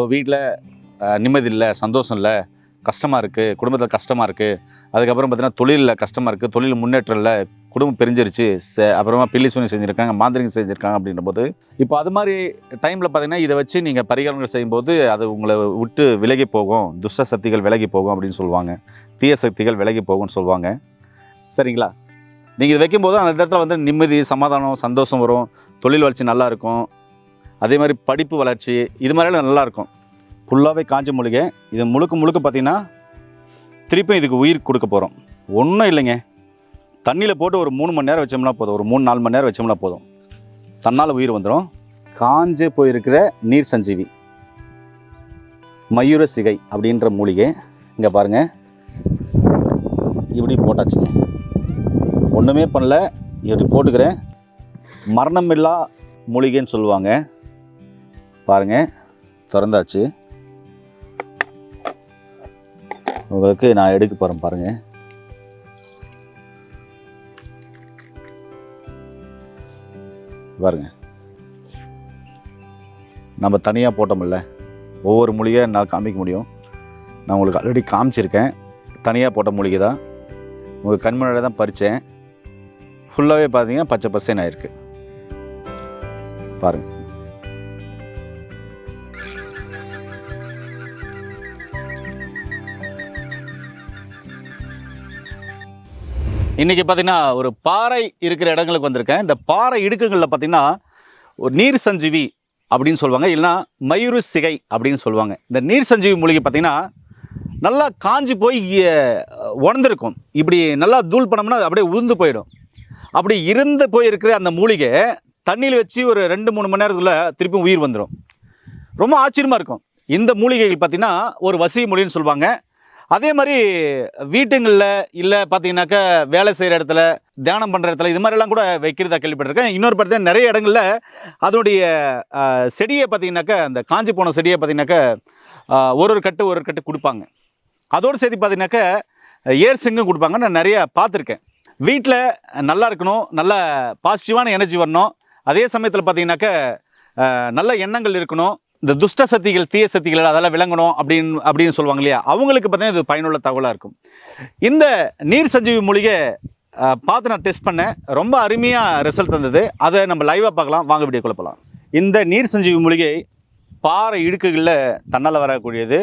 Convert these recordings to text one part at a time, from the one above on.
இப்போது வீட்டில் நிம்மதி இல்லை சந்தோஷம் இல்லை கஷ்டமாக இருக்குது குடும்பத்தில் கஷ்டமாக இருக்குது அதுக்கப்புறம் பார்த்தீங்கன்னா தொழிலில் கஷ்டமாக இருக்குது தொழில் முன்னேற்றம் இல்லை குடும்பம் பிரிஞ்சிருச்சு அப்புறமா பில்லி சூனி செஞ்சுருக்காங்க மாந்திரிகம் செஞ்சுருக்காங்க அப்படின்ற போது இப்போ அது மாதிரி டைமில் பார்த்தீங்கன்னா இதை வச்சு நீங்கள் பரிகாரங்கள் செய்யும்போது அது உங்களை விட்டு விலகி போகும் துஷ்ட சக்திகள் விலகி போகும் அப்படின்னு சொல்லுவாங்க. தீய சக்திகள் விலகி போகும்னு சொல்லுவாங்க. சரிங்களா? நீங்கள் இது வைக்கும்போது அந்த இடத்துல வந்து நிம்மதி சமாதானம் சந்தோஷம் வரும் தொழில் வளர்ச்சி நல்லாயிருக்கும் அதே மாதிரி படிப்பு வளர்ச்சி இது மாதிரிலாம் நல்லாயிருக்கும். ஃபுல்லாகவே காஞ்ச மூலிகை. இது முழுக்க முழுக்க பார்த்தீங்கன்னா திருப்பியும் இதுக்கு உயிர் கொடுக்க போகிறோம் ஒன்றும் இல்லைங்க. தண்ணியில் போட்டு ஒரு மூணு மணி நேரம் வச்சோம்னா போதும். ஒரு மூணு நாலு மணி நேரம் வச்சோம்னா போதும். தன்னால் உயிர் வந்துடும் காஞ்சு போயிருக்கிற நீர் சஞ்சீவி. மயூர சிகை அப்படின்ற மூலிகை. இங்கே பாருங்கள் இப்படி போட்டாச்சுங்க. ஒன்றுமே பண்ணல. இப்படி போட்டுக்கிறேன். மரணமில்லா மூலிகைன்னு சொல்லுவாங்க. பாருங்கள் திறந்தாச்சு. உங்களுக்கு நான் எடுக்க போகிறேன் பாருங்கள் பாருங்க. நம்ம தனியாக போட்டோம்ல. ஒவ்வொரு மூலிகை என்னால் காமிக்க முடியும். நான் உங்களுக்கு ஆல்ரெடி காமிச்சிருக்கேன். தனியாக போட்ட மூலிகை தான். உங்கள் கண் முன்னாடி தான் பறித்தேன் ஃபுல்லாகவே பார்த்தீங்கன்னா பச்சை பசேன்னு ஆயிருக்கு. பாருங்கள் இன்றைக்கி பார்த்தீங்கன்னா ஒரு பாறை இருக்கிற இடங்களுக்கு வந்திருக்கேன். இந்த பாறை இடுக்குகளில் பார்த்தீங்கன்னா ஒரு நீர் சஞ்சீவி அப்படின்னு சொல்லுவாங்க. இல்லைன்னா மயூரு சிகை அப்படின்னு சொல்லுவாங்க. இந்த நீர் சஞ்சீவி மூலிகை பார்த்திங்கன்னா நல்லா காஞ்சி போய் உணர்ந்துருக்கும். இப்படி நல்லா தூள் பண்ணோம்னா அது அப்படியே உதிர்ந்து போயிடும். அப்படி இருந்து போயிருக்கிற அந்த மூலிகை தண்ணியில் வச்சு ஒரு ரெண்டு மூணு மணி நேரத்துக்குள்ளே திருப்பியும் உயிர் வந்துடும் ரொம்ப ஆச்சரியமாக இருக்கும். இந்த மூலிகைகள் பார்த்திங்கன்னா ஒரு வசி மொழின்னு சொல்லுவாங்க. அதே மாதிரி வீட்டுங்களில் இல்லை பார்த்தீங்கன்னாக்கா வேலை செய்கிற இடத்துல தியானம் பண்ணுற இடத்துல இது மாதிரிலாம் கூட வைக்கிறதா கேள்விப்பட்டிருக்கேன். இன்னொரு பார்த்தீங்கன்னா நிறைய இடங்களில் அதனுடைய செடியை பார்த்தீங்கன்னாக்கா அந்த காஞ்சி போன செடியை பார்த்தீங்கன்னாக்கா ஒரு ஒரு கட்டு ஒரு ஒரு கட்டு கொடுப்பாங்க. அதோடு சேர்த்து பார்த்தீங்கன்னாக்கா ஏர் சிங்கும் கொடுப்பாங்க. நான் நிறைய பார்த்துருக்கேன் வீட்டில் நல்லா இருக்கணும் நல்ல பாசிட்டிவான எனர்ஜி வரணும். அதே சமயத்தில் பார்த்தீங்கன்னாக்கா நல்ல எண்ணங்கள் இருக்கணும். இந்த துஷ்ட சக்திகள் தீய சக்திகள் அதெல்லாம் விளங்கணும் அப்படின்னு அப்படின்னு சொல்லுவாங்க இல்லையா? அவங்களுக்கு பார்த்தீங்கன்னா இது பயனுள்ள தகவலாக இருக்கும். இந்த நீர் சஞ்சீவி மூலிகை பார்த்து நான் டெஸ்ட் பண்ணேன். ரொம்ப அருமையாக ரிசல்ட் தந்தது. அதை நம்ம லைவாக பார்க்கலாம். வாங்க வீடியோ குழப்பலாம் இந்த நீர் சஞ்சீவி மூலிகை பாறை இடுக்குகளில் தன்னால் வரக்கூடியது.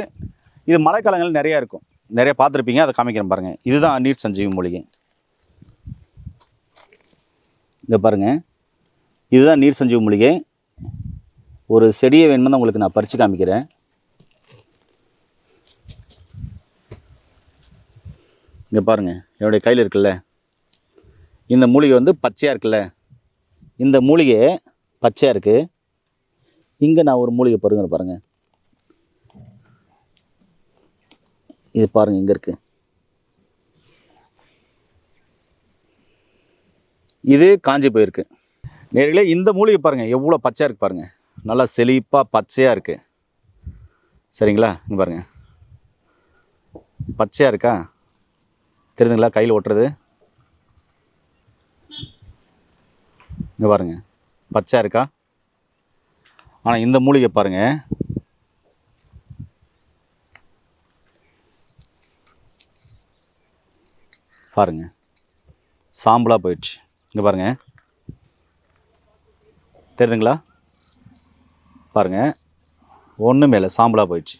இது மழைக்காலங்கள் நிறையா இருக்கும். நிறைய பார்த்துருப்பீங்க. அதை காமிக்கிறேன் பாருங்கள் இதுதான் நீர் சஞ்சீவி மூலிகை. இங்கே பாருங்கள் இதுதான் நீர் சஞ்சீவி மூலிகை. ஒரு செடியை வேணுமெന്ന് உங்களுக்கு நான் பறித்து காமிக்கிறேன். இங்கே பாருங்கள் என்னுடைய கையில் இருக்குல்ல? இந்த மூலிகை வந்து பச்சையாக இருக்குல்ல? இந்த மூலிகை பச்சையாக இருக்குது இங்கே நான் ஒரு மூலிகை பாருங்க. பாருங்கள் இது பாருங்கள் இங்கே இருக்குது இது காஞ்சி போயிருக்கு. நேரில் இந்த மூலிகை பாருங்கள் எவ்வளோ பச்சையாக இருக்குது பாருங்கள் நல்லா செழிப்பாக பச்சையாக இருக்குது சரிங்களா? இங்கே பாருங்கள் பச்சையாக இருக்கா? தெரியுதுங்களா? கையில் ஒட்டுறது? இங்கே பாருங்கள் பச்சையாக இருக்கா? ஆனால் இந்த மூலிகை பாருங்கள் பாருங்க. சாம்பலாக போயிடுச்சு. இங்கே பாருங்கள் தெரியுதுங்களா? பாருங்கள் ஒன்றுமே இல்லை சாம்பலாக போயிடுச்சு.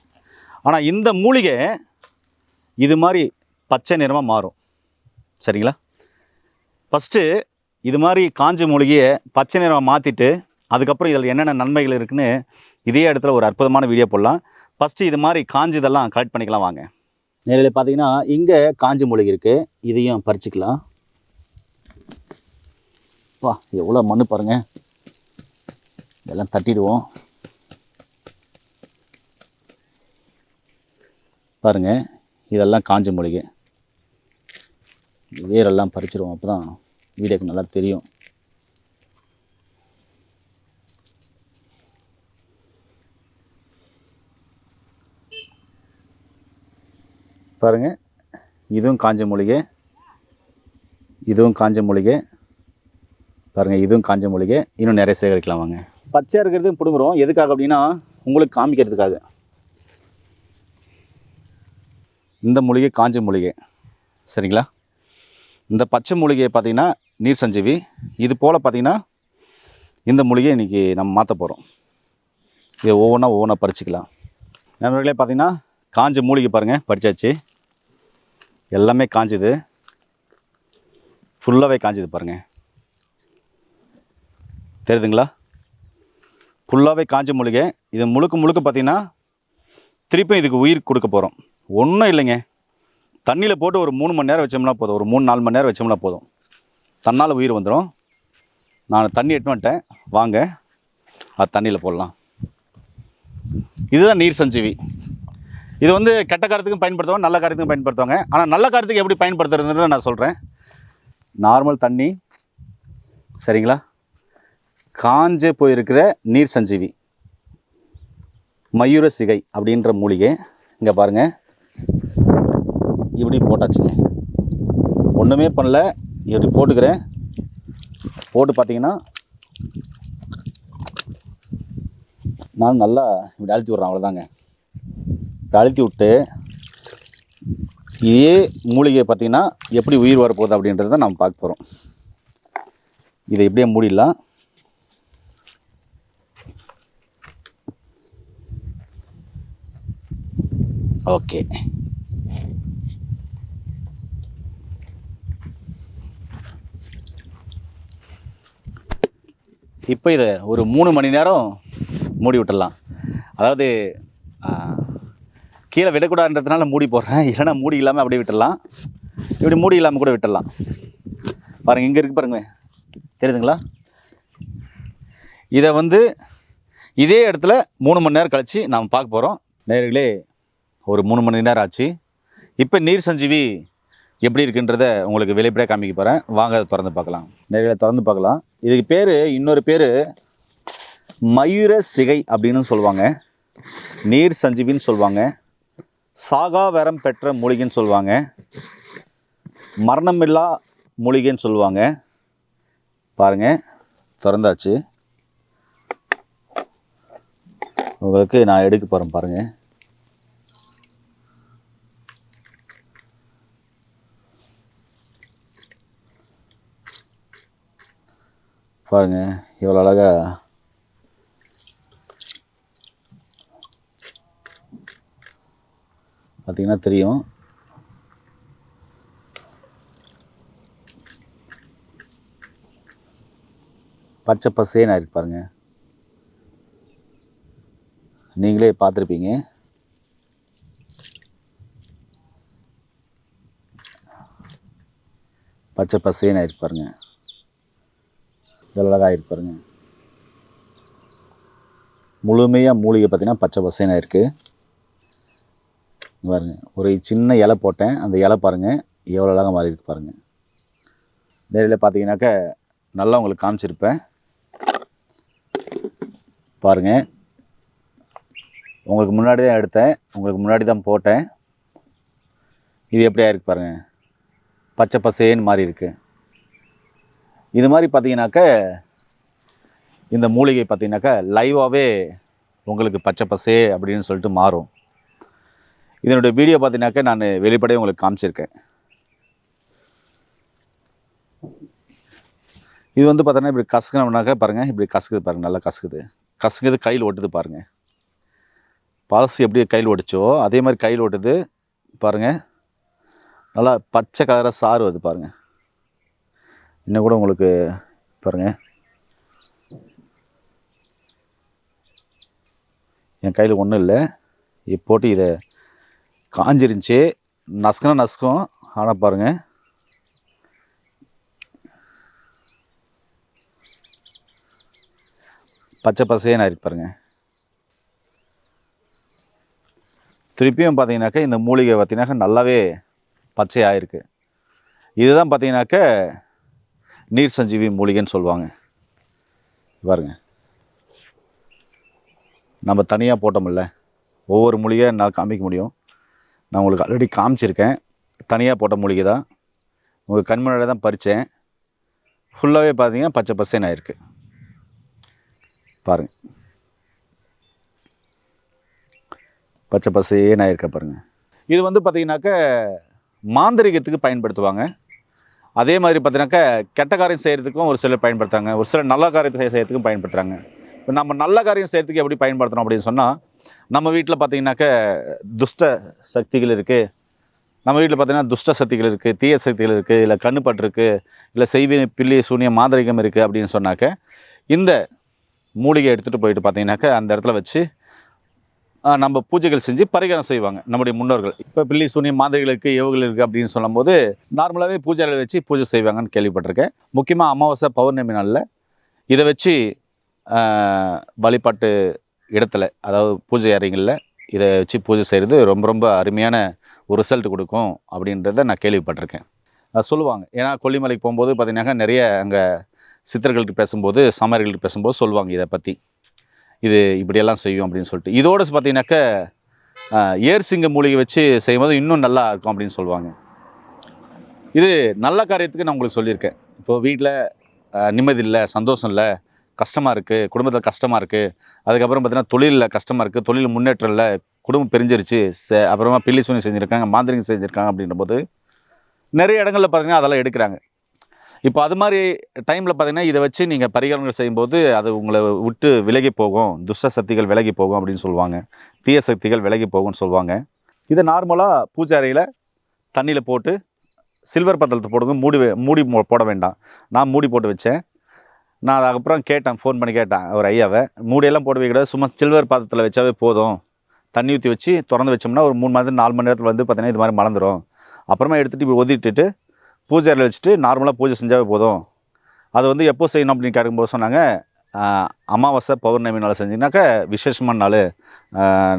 ஆனால் இந்த மூலிகை இது மாதிரி பச்சை நிறமாக மாறும். சரிங்களா? ஃபஸ்ட்டு இது மாதிரி காஞ்ச மூலிகையை பச்சை நிறமாக மாற்றிட்டு அதுக்கப்புறம் இதில் என்னென்ன நன்மைகள் இருக்குதுன்னு இதே இடத்துல ஒரு அற்புதமான வீடியோ போடலாம். ஃபஸ்ட்டு இது மாதிரி காஞ்சி இதெல்லாம் கலெக்ட் பண்ணிக்கலாம் வாங்க. நேரில் பார்த்தீங்கன்னா இங்கே காஞ்சி மூலிகை இருக்குது இதையும் பறிச்சிக்கலாம். வா எவ்வளோ மண்ணு பாருங்கள் இதெல்லாம் தட்டிடுவோம். பாருங்கள் இதெல்லாம் காஞ்ச மூலிகை. வேரெல்லாம் பறிச்சிருவோம் அப்போ தான் வீடியோக்கு நல்லா தெரியும். பாருங்க இதுவும் காஞ்ச மூலிகை. இதுவும் காஞ்ச மூலிகை. பாருங்கள் இதுவும் காஞ்ச மூலிகை. இன்னும் நிறைய சேகரிக்கலாம் வாங்க. பச்சை இருக்கிறது பிடுங்குறோம். எதுக்காக அப்படின்னா உங்களுக்கு காமிக்கிறதுக்காக. இந்த மூலிகை காஞ்ச மூலிகை. சரிங்களா? இந்த பச்சை மூலிகையை பார்த்தீங்கன்னா நீர் சஞ்சீவி. இது போல் பார்த்தீங்கன்னா இந்த மூலிகையை இன்றைக்கி நம்ம மாற்ற போகிறோம் இதை ஒவ்வொன்றா ஒவ்வொன்றா பறிச்சுக்கலாம். நண்பர்களே பார்த்தீங்கன்னா காஞ்ச மூலிகை பாருங்கள் பறிச்சாச்சு. எல்லாமே காஞ்சது. ஃபுல்லாகவே காஞ்சது பாருங்கள் தெரியுதுங்களா? ஃபுல்லாகவே காஞ்ச மூலிகை. இது முழுக்க முழுக்க பார்த்தீங்கன்னா திருப்பியும் இதுக்கு உயிர் கொடுக்க போகிறோம் ஒன்றும் இல்லைங்க. தண்ணியில் போட்டு ஒரு மூணு மணி நேரம் வச்சோம்னா போதும். ஒரு மூணு நாலு மணி நேரம் வச்சோம்னா போதும். தன்னால் உயிர் வந்துடும் நான் தண்ணி எட்டு வந்துட்டேன். வாங்க. அது தண்ணியில் போடலாம். இதுதான் நீர் சஞ்சீவி. இது வந்து கெட்ட காரத்துக்கும் பயன்படுத்துவாங்க நல்ல காரத்துக்கும் பயன்படுத்துவாங்க. ஆனால் நல்ல காரத்துக்கு எப்படி பயன்படுத்துறதுன்னு நான் சொல்கிறேன் நார்மல் தண்ணி. சரிங்களா? காஞ்சே போயிருக்கிற நீர் சஞ்சீவி. மயூர சிகை அப்படின்ற மூலிகை. இங்கே பாருங்கள் இப்படி போட்டாச்சுங்க. ஒன்றுமே பண்ணல. இப்படி போட்டுக்கிறேன். போட்டு பார்த்தீங்கன்னா நான் நல்லா இப்படி அழுத்தி விட்றேன் அவ்வளோதாங்க அழுத்தி விட்டு இதே மூலிகை பார்த்தீங்கன்னா எப்படி உயிர் வரப்போகுது அப்படின்றத நம்ம பார்க்க போகிறோம் இதை இப்படியே மூடிடலாம். ஓகே. இப்போ இதை ஒரு மூணு மணி நேரம் மூடி விட்டுடலாம். அதாவது கீழே விடக்கூடாதுன்றதுனால மூடி போடுறேன். இல்லைன்னா மூடி இல்லாமல் அப்படியே விட்டுடலாம். இப்படி மூடி இல்லாமல் கூட விட்டுடலாம். பாருங்கள் இங்கே இருக்கு பாருங்க. தெரியுதுங்களா? இதை வந்து இதே இடத்துல மூணு மணி நேரம் கழித்து நாம் பார்க்க போகிறோம் நேர்களே ஒரு மூணு மணி நேரம் ஆச்சு. இப்போ நீர் சஞ்சீவி எப்படி இருக்குன்றத உங்களுக்கு வெளிப்படையாக காமிக்க போகிறேன் வாங்க அதை திறந்து பார்க்கலாம். நிறைய திறந்து பார்க்கலாம். இதுக்கு பேர் இன்னொரு பேர் மயூர சிகை அப்படின்னு சொல்லுவாங்க. நீர் சஞ்சீவின்னு சொல்லுவாங்க. சாகாவரம் பெற்ற மூலிகைன்னு சொல்லுவாங்க. மரணமில்லா மூலிகைன்னு சொல்லுவாங்க. பாருங்கள் திறந்தாச்சு. உங்களுக்கு நான் எடுக்க போகிறேன் பாருங்கள் பாருங்க எவ்வளோ அழகா. பார்த்தீங்கன்னா தெரியும். பச்சை பசேன்னு ஆயிருக்கு பாருங்க. நீங்களே பார்த்துருப்பீங்க. பச்சை பசேன்னு இருக்கு பாருங்க. இதெல்லாம் அழகாக பாருங்கள் முழுமையாக மூலிகை பார்த்திங்கன்னா பச்சை பசேனாக இருக்குது பாருங்க. ஒரு சின்ன இலை போட்டேன். அந்த இலை பாருங்கள் எவ்வளோ அழகாக மாறி இருக்கு பாருங்கள் நேரில் பார்த்தீங்கன்னாக்க நல்லா உங்களுக்கு காமிச்சிருப்பேன். பாருங்கள் உங்களுக்கு முன்னாடி தான் எடுத்தேன். உங்களுக்கு முன்னாடி தான் போட்டேன். இது எப்படியா இருக்கு பாருங்கள் பச்சை பசேன்னு மாறி இருக்குது இது மாதிரி பார்த்தீங்கன்னாக்க இந்த மூலிகை பார்த்தீங்கன்னாக்கா லைவாகவே உங்களுக்கு பச்சை பசே அப்படின்னு சொல்லிட்டு மாறும். இதனுடைய வீடியோ பார்த்தீங்கன்னாக்கா நான் வெளிப்படையே உங்களுக்கு காமிச்சிருக்கேன். இது வந்து பார்த்தோன்னா இப்படி கசக்கணும்னாக்கா பாருங்கள் இப்படி கசக்குது பாருங்கள் நல்லா கசக்குது. கசக்குது கையில் ஓட்டுது பாருங்கள் பழசு எப்படி கையில் ஓடிச்சோ அதே மாதிரி கையில் ஓட்டுது பாருங்கள் நல்லா பச்சை கலராக சாறு வருது பாருங்கள் இன்னும் கூட உங்களுக்கு பாருங்கள் என் கையில் ஒன்றும் இல்லை. இப்போட்டு இதை காஞ்சிருந்துச்சி. நசுக்கினா நசுக்கும். ஆனால் பாருங்கள் பச்சை பசையே நான் இருக்கு பாருங்கள் திருப்பியும் பார்த்தீங்கன்னாக்கா இந்த மூலிகை பார்த்தீங்கன்னாக்கா நல்லாவே பச்சையாக இருக்குது இதுதான் பார்த்தீங்கன்னாக்க நீர் சஞ்சீவி மூலிகைன்னு சொல்லுவாங்க. பாருங்க. நம்ம தனியாக போட்டோம்ல ஒவ்வொரு மூலிகை என்னால் காமிக்க முடியும். நான் உங்களுக்கு ஆல்ரெடி காமிச்சிருக்கேன். தனியாக போட்ட மூலிகை தான். உங்கள் கண் முன்னாடி தான் பறித்தேன் ஃபுல்லாகவே பார்த்தீங்கன்னா பச்சை பசேன்னு ஆயிருக்கு. பாருங்க. பச்சை பசேன்னு ஆயிருக்க பாருங்க. இது வந்து பார்த்தீங்கன்னாக்க மாந்திரிகத்துக்கு பயன்படுத்துவாங்க. அதே மாதிரி பார்த்தீங்கன்னாக்க கெட்ட காரியம் செய்கிறதுக்கும் ஒரு சிலர் பயன்படுத்துகிறாங்க ஒரு சிலர் நல்ல காரியத்தை செய்கிறதுக்கும் பயன்படுத்துகிறாங்க இப்போ நம்ம நல்ல காரியம் செய்கிறதுக்கு எப்படி பயன்படுத்தணும் அப்படின்னு சொன்னால் நம்ம வீட்டில் பார்த்தீங்கன்னாக்க துஷ்ட சக்திகள் இருக்குது நம்ம வீட்டில் பார்த்தீங்கன்னா துஷ்ட சக்திகள் இருக்குது தீய சக்திகள் இருக்குது இல்லை கண்ணுப்பட்டு இருக்குது இல்லை செய்வி பில்லி சூனியம் மாந்திரிகம் இருக்குது அப்படின்னு சொன்னாக்க இந்த மூலிகை எடுத்துகிட்டு போயிட்டு பார்த்தீங்கன்னாக்க அந்த இடத்துல வச்சு நம்ம பூஜைகள் செஞ்சு பரிகாரம் செய்வாங்க நம்முடைய முன்னோர்கள். இப்போ பில்லி சூனியம் மாந்திரிகளுக்கு ஏவுகள் இருக்குது அப்படின்னு சொல்லும்போது நார்மலாகவே பூஜைகளை வச்சு பூஜை செய்வாங்கன்னு கேள்விப்பட்டிருக்கேன். முக்கியமாக அமாவாசை பௌர்ணமி நாளில் இதை வச்சு வழிபாட்டு இடத்துல அதாவது பூஜை அறைகளில் இதை வச்சு பூஜை செய்கிறது ரொம்ப ரொம்ப அருமையான ஒரு ரிசல்ட் கொடுக்கும் அப்படின்றத நான் கேள்விப்பட்டிருக்கேன். அது சொல்லுவாங்க. ஏன்னா கொல்லிமலைக்கு போகும்போது பார்த்திங்கனாக்கா நிறைய அங்கே சித்தர்கள்ட்ட பேசும்போது சாமர்கள்ட்ட பேசும்போது சொல்லுவாங்க இதை பற்றி இது இப்படியெல்லாம் செய்யும் அப்படின்னு சொல்லிட்டு. இதோட பார்த்தீங்கன்னாக்கா ஏர்சிங்க மூலிகை வச்சு செய்யும்போது இன்னும் நல்லா இருக்கும் அப்படின்னு சொல்லுவாங்க. இது நல்ல காரியத்துக்கு நான் உங்களுக்கு சொல்லியிருக்கேன். இப்போது வீட்டில் நிம்மதி இல்லை சந்தோஷம் இல்லை கஷ்டமாக இருக்குது குடும்பத்தில் கஷ்டமாக இருக்குது அதுக்கப்புறம் பார்த்தீங்கன்னா தொழிலில் கஷ்டமாக இருக்குது தொழில் முன்னேற்றம் இல்லை குடும்பம் பிரிஞ்சிருச்சு அப்புறமா பில்லி சூனி செஞ்சுருக்காங்க மாந்திரிகம் செஞ்சுருக்காங்க அப்படின்ற போது நிறைய இடங்களில் பார்த்தீங்கன்னா அதெல்லாம் எடுக்கிறாங்க. இப்போ அது மாதிரி டைமில் பார்த்தீங்கன்னா இதை வச்சு நீங்கள் பரிகாரங்கள் செய்யும்போது அது உங்களை விட்டு விலகி போகும். துஷ்ட சக்திகள் விலகி போகும் அப்படின்னு சொல்லுவாங்க. தீய சக்திகள் விலகி போகும்னு சொல்லுவாங்க. இதை நார்மலாக பூஜாரியில் தண்ணியில் போட்டு சில்வர் பத்திரத்தை போடுங்க. மூடி மூடி போட வேண்டாம். நான் மூடி போட்டு வச்சேன். நான் அதுக்கப்புறம் கேட்டேன் ஃபோன் பண்ணி கேட்டேன் ஒரு ஐயாவை. மூடியெல்லாம் போடவே வைக்கூடாது சும்மா சில்வர் பாத்திரத்தில் வச்சாவே போதும். தண்ணி ஊற்றி வச்சு திறந்து வச்சோம்னா ஒரு மூணு மணி நேரம் நாலு மணி நேரத்தில் வந்து பார்த்தீங்கன்னா இது மாதிரி மறந்துடும் அப்புறமா எடுத்துகிட்டு இப்படி ஒதிட்டுட்டு பூஜை அறையில் வச்சுட்டு நார்மலாக பூஜை செஞ்சாவே போதும். அது வந்து எப்போ செய்யணும் அப்படின்னு கேட்கும்போது சொன்னாங்க அமாவாசை பௌர்ணமி நாள் செஞ்சிங்கனாக்கா விசேஷமான நாள்.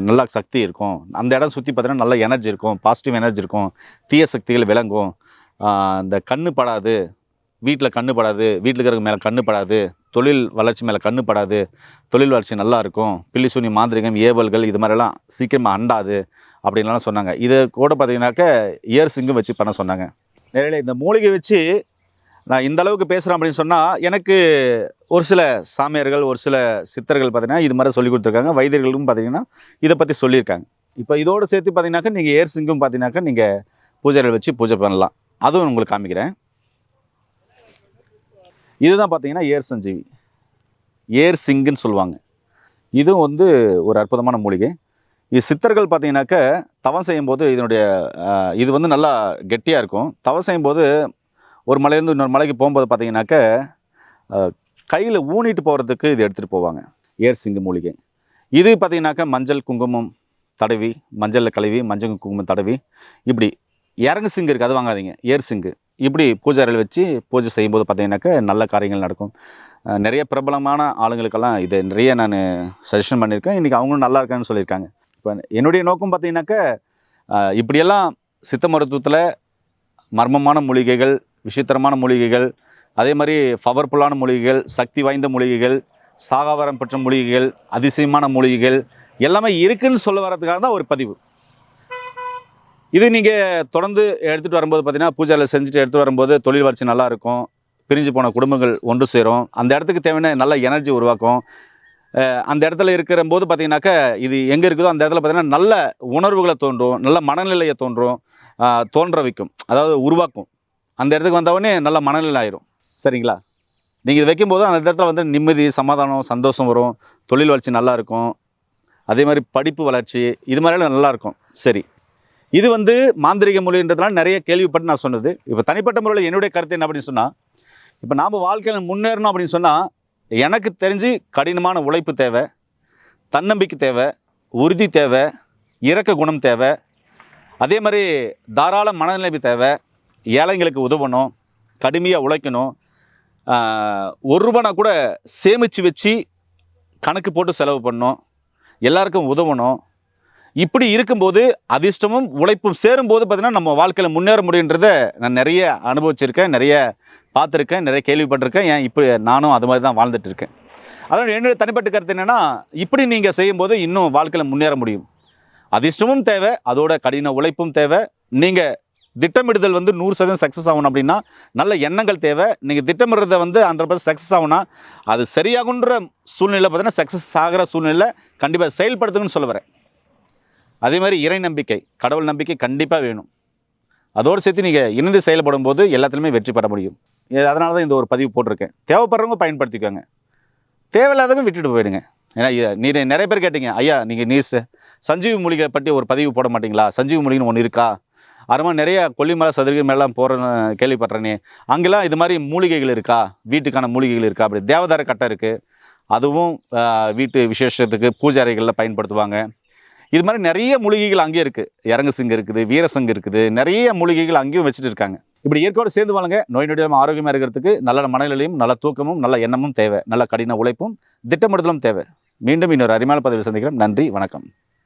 நல்லா சக்தி இருக்கும். அந்த இடம் சுற்றி பார்த்தீங்கன்னா நல்ல எனர்ஜி இருக்கும். பாசிட்டிவ் எனர்ஜி இருக்கும். தீய சக்திகள் விளங்கும். இந்த கண்ணு படாது. வீட்டில் கண்ணு படாது. வீட்டில் இருக்கிறவங்க மேலே கண்ணு படாது. தொழில் வளர்ச்சி மேலே கண்ணு படாது. தொழில் வளர்ச்சி நல்லா இருக்கும். பில்லி சூனி மாந்திரிகம் ஏவல்கள் இது மாதிரிலாம் சீக்கிரமாக அண்டாது. அப்படின்லாம் சொன்னாங்க. இது கூட பார்த்தீங்கன்னாக்க இயர்ஸிங்கும் வச்சு பண்ண சொன்னாங்க. நிறைய இந்த மூலிகை வச்சு நான் இந்த அளவுக்கு பேசுகிறேன் அப்படின்னு சொன்னால் எனக்கு ஒரு சில சாமியார்கள் ஒரு சில சித்தர்கள் பார்த்தீங்கன்னா இது மாதிரி சொல்லி கொடுத்துருக்காங்க. வைத்தியர்களும் பார்த்தீங்கன்னா இதை பற்றி சொல்லியிருக்காங்க. இப்போ இதோடு சேர்த்து பார்த்தீங்கன்னாக்கா நீங்கள் ஏர் சிங்கும் பார்த்தீங்கன்னாக்கா நீங்கள் பூஜைகள் வச்சு பூஜை பண்ணலாம். அதுவும் உங்களுக்கு காமிக்கிறேன். இதுதான் பார்த்தீங்கன்னா ஏர் சஞ்சீவி. ஏர் சிங்குன்னு சொல்லுவாங்க. இதுவும் வந்து ஒரு அற்புதமான மூலிகை. இது சித்தர்கள் பார்த்தீங்கன்னாக்க தவம் செய்யும்போது இதனுடைய இது வந்து நல்லா கெட்டியாக இருக்கும். தவம் செய்யும்போது ஒரு மலையிலேருந்து இன்னொரு மலைக்கு போகும்போது பார்த்தீங்கன்னாக்க கையில் ஊனிட்டு போகிறதுக்கு இது எடுத்துகிட்டு போவாங்க. ஏர் சிங்கு மூலிகை. இது பார்த்தீங்கன்னாக்க மஞ்சள் குங்குமம் தடவி மஞ்சளில் கழுவி மஞ்சள் குங்குமம் தடவி இப்படி இறங்கு சிங்கு இருக்குது அது வாங்காதீங்க. ஏர் சிங்கு. இப்படி பூஜை அறையில் வச்சு பூஜை செய்யும்போது பார்த்தீங்கன்னாக்க நல்ல காரியங்கள் நடக்கும். நிறைய பிரபலமான ஆளுங்களுக்கெல்லாம் இது நிறைய நான் சஜஷன் பண்ணியிருக்கேன். இன்றைக்கி அவங்களும் நல்லா இருக்கான்னு சொல்லியிருக்காங்க. இப்போ என்னுடைய நோக்கம் பார்த்தீங்கன்னாக்க இப்படியெல்லாம் சித்த மருத்துவத்தில் மர்மமான மூலிகைகள் விசித்திரமான மூலிகைகள் அதே மாதிரி பவர்ஃபுல்லான மூலிகைகள் சக்தி வாய்ந்த மூலிகைகள் சாகாவரம் பெற்ற மூலிகைகள் அதிசயமான மூலிகைகள் எல்லாமே இருக்குன்னு சொல்ல வரதுக்காக தான் ஒரு பதிவு. இது நீங்கள் தொடர்ந்து எடுத்துகிட்டு வரும்போது பார்த்தீங்கன்னா பூஜையில் செஞ்சுட்டு எடுத்துகிட்டு வரும்போது தொழில் வளர்ச்சி நல்லாயிருக்கும் பிரிஞ்சு போன குடும்பங்கள் ஒன்று சேரும். அந்த இடத்துக்கு தேவையான நல்ல எனர்ஜி உருவாக்கும். அந்த இடத்துல இருக்கிற போது பார்த்தீங்கன்னாக்கா இது எங்கே இருக்குதோ அந்த இடத்துல பார்த்தீங்கன்னா நல்ல உணர்வுகளை தோன்றும் நல்ல மனநிலையை தோன்றும் தோன்ற வைக்கும் அதாவது உருவாக்கும். அந்த இடத்துக்கு வந்தவொடனே நல்ல மனநிலை ஆயிரும். சரிங்களா? நீங்கள் இது வைக்கும்போது அந்த இடத்துல வந்து நிம்மதி சமாதானம் சந்தோஷம் வரும் தொழில் வளர்ச்சி நல்லாயிருக்கும் அதே மாதிரி படிப்பு வளர்ச்சி இது மாதிரிலாம் நல்லாயிருக்கும் சரி. இது வந்து மாந்திரிக மொழின்றதுனால நிறைய கேள்விப்பட்டு நான் சொன்னது. இப்போ தனிப்பட்ட முறையில் என்னுடைய கருத்து என்ன அப்படின்னு சொன்னால் இப்போ நாம் வாழ்க்கையில் முன்னேறணும் அப்படின்னு சொன்னால் எனக்கு தெரிஞ்சு கடினமான உழைப்பு தேவை தன்னம்பிக்கை தேவை உறுதி தேவை இறக்க குணம் தேவை. அதே மாதிரி தாராள மனநிலைமை தேவை ஏழைங்களுக்கு உதவணும் கடுமையாக உழைக்கணும். ஒரு ரூபானா கூட சேமித்து வச்சு கணக்கு போட்டு செலவு பண்ணணும். எல்லாருக்கும் உதவணும். இப்படி இருக்கும்போது அதிர்ஷ்டமும் உழைப்பும் சேரும்போது பார்த்திங்கன்னா நம்ம வாழ்க்கையில் முன்னேற முடியுன்றத நான் நிறைய அனுபவிச்சிருக்கேன். நிறைய பார்த்துருக்கேன் நிறைய கேள்விப்பட்டிருக்கேன். ஏன் இப்போ நானும் அது மாதிரி தான் வாழ்ந்துட்டு இருக்கேன் அதனால் என்னுடைய தனிப்பட்ட கருத்து என்னென்னா இப்படி நீங்கள் செய்யும்போது இன்னும் வாழ்க்கையில் முன்னேற முடியும். அதிர்ஷ்டமும் தேவை அதோட கடின உழைப்பும் தேவை. நீங்கள் திட்டமிடுதல் வந்து நூறு சதவீதம் சக்ஸஸ் ஆகணும் அப்படின்னா நல்ல எண்ணங்கள் தேவை. நீங்கள் திட்டமிடுறத வந்து ஹண்ட்ரட் பர்சன்ட் சக்ஸஸ் ஆகுனா அது சரியாகுன்ற சூழ்நிலை பார்த்தீங்கன்னா சக்ஸஸ் ஆகிற சூழ்நிலை கண்டிப்பாக செயல்படுத்துங்கன்னு சொல்ல வரேன். அதே மாதிரி இறை நம்பிக்கை கடவுள் நம்பிக்கை கண்டிப்பாக வேணும். அதோடு சேர்த்து நீங்கள் இணைந்து செயல்படும் போது எல்லாத்துலேயுமே வெற்றி பெற முடியும். அதனால தான் இந்த ஒரு பதிவு போட்டிருக்கேன். தேவைப்படுறவங்க பயன்படுத்திக்கோங்க. தேவையில்லாதவங்க விட்டுட்டு போயிடுங்க. ஏன்னா நீ நிறைய பேர் கேட்டீங்க ஐயா நீங்கள் நீ சஞ்சீவி மூலிகை பற்றி ஒரு பதிவு போட மாட்டீங்களா? சஞ்சீவி மூலிகைன்னு ஒன்று இருக்கா? அருமா நிறைய கொல்லிமலை சதுரகி மேலாம் போகிறேன்னு கேள்விப்படுறேனே அங்கெல்லாம் இது மாதிரி மூலிகைகள் இருக்கா? வீட்டுக்கான மூலிகைகள் இருக்கா? அப்படி தேவதார கட்டை இருக்குது அதுவும் வீட்டு விசேஷத்துக்கு பூஜை அறைகளில் பயன்படுத்துவாங்க. இது மாதிரி நிறைய மூலிகைகள் அங்கேயே இருக்குது இறங்கு சிங்கு இருக்குது வீரசங்கு இருக்குது. நிறைய மூலிகைகள் அங்கேயும் வச்சுட்டு இருக்காங்க. இப்படி இயற்கையோடு சேர்ந்து வாழுங்க. நோய் நொடியும் ஆரோக்கியமாக இருக்கிறதுக்கு நல்ல மனநிலையும் நல்ல தூக்கமும் நல்ல எண்ணமும் தேவை. நல்ல கடின உழைப்பும் திட்டமிடுதலும் தேவை. மீண்டும் இன்னொரு அருமையான பதவி சந்திக்கிறோம். நன்றி வணக்கம்.